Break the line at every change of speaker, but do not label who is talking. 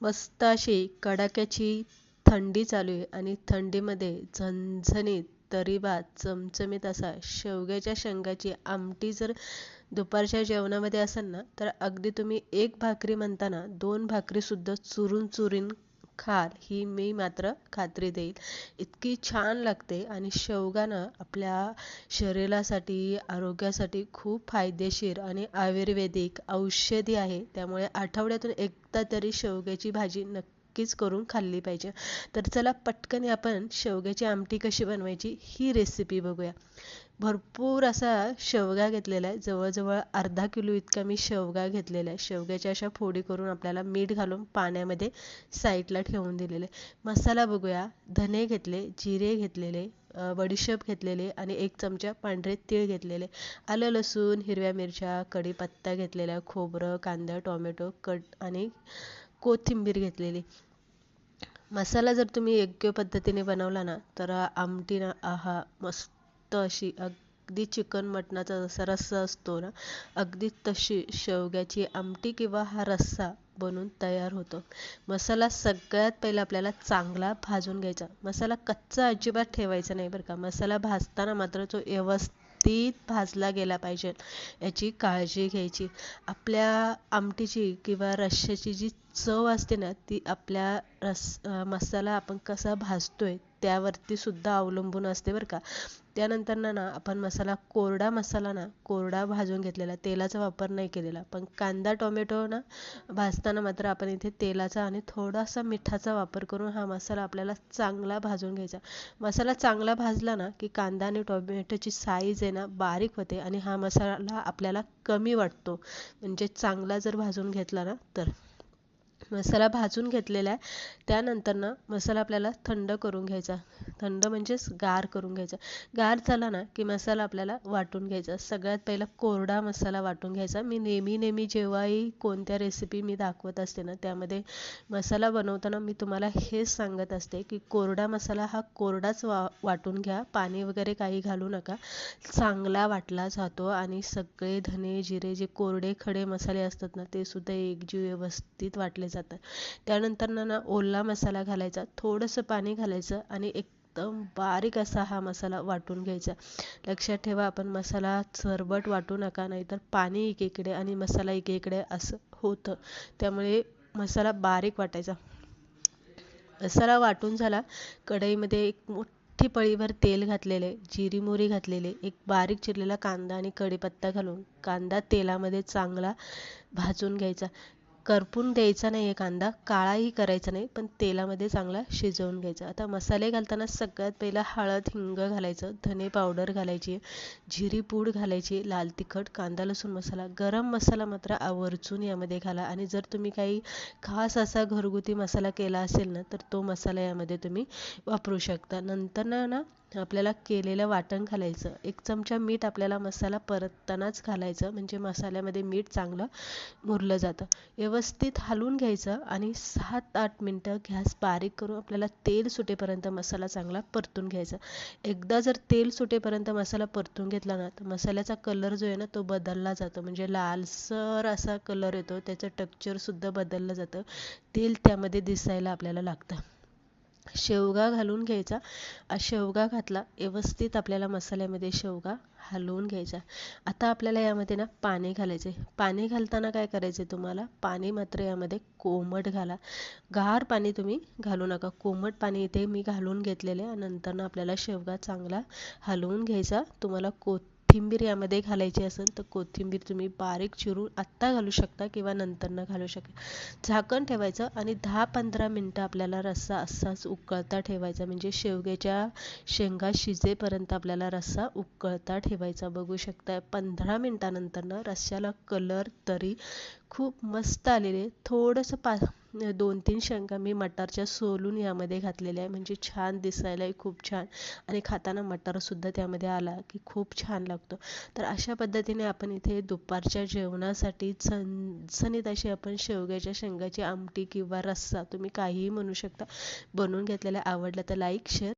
मस्त अशी कडाक्याची थंडी चालू आहे आणि थंडीमध्ये झणझणीत तरीबा चमचमीत असा शेवग्याच्या शेंगाची आमटी जर दुपारच्या जेवणामध्ये असेल ना तर अगदी तुम्ही एक भाकरी म्हणताना दोन भाकरीसुद्धा चुरून चुरून खाल ही मी मात्र खात्री देईल. इतकी छान लागते आणि शेवगानं आपल्या शरीरासाठी आरोग्यासाठी खूप फायदेशीर आणि आयुर्वेदिक औषधी आहे. त्यामुळे आठवड्यातून एकदा तरी शेवग्याची भाजी नक्की नक्कीच करून खाल्ली पाहिजे. तर चला पटकन आपण शेवग्याची आमटी कशी बनवायची ही रेसिपी बघूया. भरपूर असा शेवगा घेतलेला आहे. जवळजवळ अर्धा किलो इतका मी शेवगा घेतलेला आहे. शेवग्याच्या अशा फोडी करून आपल्याला मीठ घालून पाण्यामध्ये साईडला ठेवून दिलेले मसाला बघूया. धने घेतले जिरे घेतलेले बडीशेप घेतलेले आणि एक चमचा पांढरे तीळ घेतलेले आलं लसूण हिरव्या मिरच्या कढीपत्ता घेतलेला खोबरं कांदा टोमॅटो कट आणि कोथिंबीर घेतलेली. मसाला जर तुम्ही योग्य पद्धतीने बनवला ना तर आमटी ना आहा मस्त अशी अगदी चिकन मटणाचा जसा रस्सा असतो ना अगदी तशी शेवग्याची आमटी किंवा हा रस्सा बनून तयार होतो. मसाला सगळ्यात पहिला आपल्याला चांगला भाजून घ्यायचा. मसाला कच्चा अजिबात ठेवायचा नाही बरं का. मसाला भाजताना मात्र तो व्यवस्थित भाजला गेला पाहिजे. याची काळजी घ्यायची. आपल्या आमटीची किंवा रश्श्याची जी चव असते ना ती आपल्या रस मसाला आपण कसा भाजतोय त्यावरती सुद्धा अवलंबून असते बरं का. त्यानंतर ना ना आपण मसाला कोरडा मसाला ना कोरडा भाजून घेतलेला तेलाचा वापर नाही केलेला. पण कांदा टोमॅटो ना भाजताना मात्र आपण इथे तेलाचा आणि थोडासा मिठाचा वापर करून हा मसाला आपल्याला चांगला भाजून घ्यायचा. मसाला चांगला भाजला ना की कांदा आणि टोमॅटोची साईज आहे ना बारीक होते आणि हा मसाला आपल्याला कमी वाटतो. म्हणजे चांगला जर भाजून घेतला ना तर. मसाला भाजून घेतलेला आहे. त्यानंतर ना मसाला आपल्याला थंड करून घ्यायचा. थंड म्हणजेच गार करून घ्यायचा. गार झाला ना की मसाला आपल्याला वाटून घ्यायचा. सगळ्यात पहिला कोरडा मसाला वाटून घ्यायचा. मी नेहमी नेहमी जेव्हाही कोणत्या रेसिपी मी दाखवत असते ना त्यामध्ये मसाला बनवताना मी तुम्हाला हेच सांगत असते की कोरडा मसाला हा कोरडाच वा वाटून घ्या. पाणी वगैरे काही घालू नका. चांगला वाटला जातो आणि सगळे धने जिरे जे कोरडे खडे मसाले असतात ना ते सुद्धा एकजीव व्यवस्थित वाटले जातं. त्यानंतर ना ओला मसाला घालायचा थोडंसं पाणी घालायचं आणि एकदम बारीक असा हा मसाला वाटून घ्यायचा. लक्षात ठेवा आपण मसाला चरबट वाटू नका नाहीतर पाणी एकीकडे आणि मसाला एकीकडे असं होतं. त्यामुळे मसाला बारीक वाटायचा. मसाला वाटून झाला कढईमध्ये एक मोठी पळीवर तेल घातलेले जिरी मोरी घातलेले एक बारीक चिरलेला कांदा आणि कढीपत्ता घालून कांदा तेलामध्ये चांगला भाजून घ्यायचा. करपून द्यायचा नाही आहे कांदा काळाही करायचा नाही पण तेलामध्ये चांगला शिजवून घ्यायचा. आता मसाले घालताना सगळ्यात पहिला हळद हिंग घालायचं धने पावडर घालायची जिरी पूड घालायची लाल तिखट कांदा लसूण मसाला गरम मसाला मात्र आवर्जून यामध्ये घाला. आणि जर तुम्ही काही खास असा घरगुती मसाला केला असेल ना तर तो मसाला यामध्ये तुम्ही वापरू शकता. नंतर ना आपल्याला केलेलं वाटण घालायचं. एक चमचा मीठ आपल्याला मसाला परततानाच घालायचं. म्हणजे मसाल्यामध्ये मीठ चांगलं मुरलं जातं. व्यवस्थित हलवून घ्यायचं आणि सात आठ मिनटं गॅस बारीक करून आपल्याला तेल सुटेपर्यंत मसाला चांगला परतून घ्यायचा. एकदा जर तेल सुटेपर्यंत मसाला परतून घेतला ना तर मसाल्याचा कलर जो आहे ना तो बदलला जातो. म्हणजे लालसर असा कलर येतो. त्याचं टेक्चरसुद्धा बदललं जातं. तेल त्यामध्ये दिसायला आपल्याला लागतं. शेवगा घालून घ्यायचा. शेवगा घातला व्यवस्थित आपल्याला मसाल्यामध्ये शेवगा हलवून घ्यायचा. आता आपल्याला यामध्ये ना पाणी घालायचे पाणी घालताना काय करायचे तुम्हाला? पाणी मात्र यामध्ये कोमट घाला. गार पाणी तुम्ही घालू नका. कोमट पाणी इथे मी घालून घेतलेले नंतर ना आपल्याला शेवगा चांगला हलवून घ्यायचा. तुम्हाला को कोथिंबीर यामध्ये घालायची असेल तर कोथिंबीर तुम्ही बारीक चिरून आत्ता घालू शकता किंवा नंतरनं घालू शकता. झाकण ठेवायचं आणि दहा पंधरा मिनटं आपल्याला रस्सा असाच उकळता ठेवायचा. म्हणजे शेवग्याच्या शेंगा शिजेपर्यंत आपल्याला रस्सा उकळता ठेवायचा. बघू शकता पंधरा मिनटानंतरनं रस्स्याला कलर तरी खूप मस्त आलेले. थोडंसं पा दोन तीन शेंगा मी मटारच्या सोलून यामध्ये घातलेल्या आहे. म्हणजे छान दिसायलाही खूप छान. आणि खाताना मटारसुद्धा त्यामध्ये आला की खूप छान लागतो. तर अशा पद्धतीने आपण इथे दुपारच्या जेवणासाठी चणचणीत अशी आपण शेवग्याच्या शेंगाची आमटी किंवा रस्सा तुम्ही काहीही म्हणू शकता. बनवून घेतलेला आवडला तर लाईक शेअर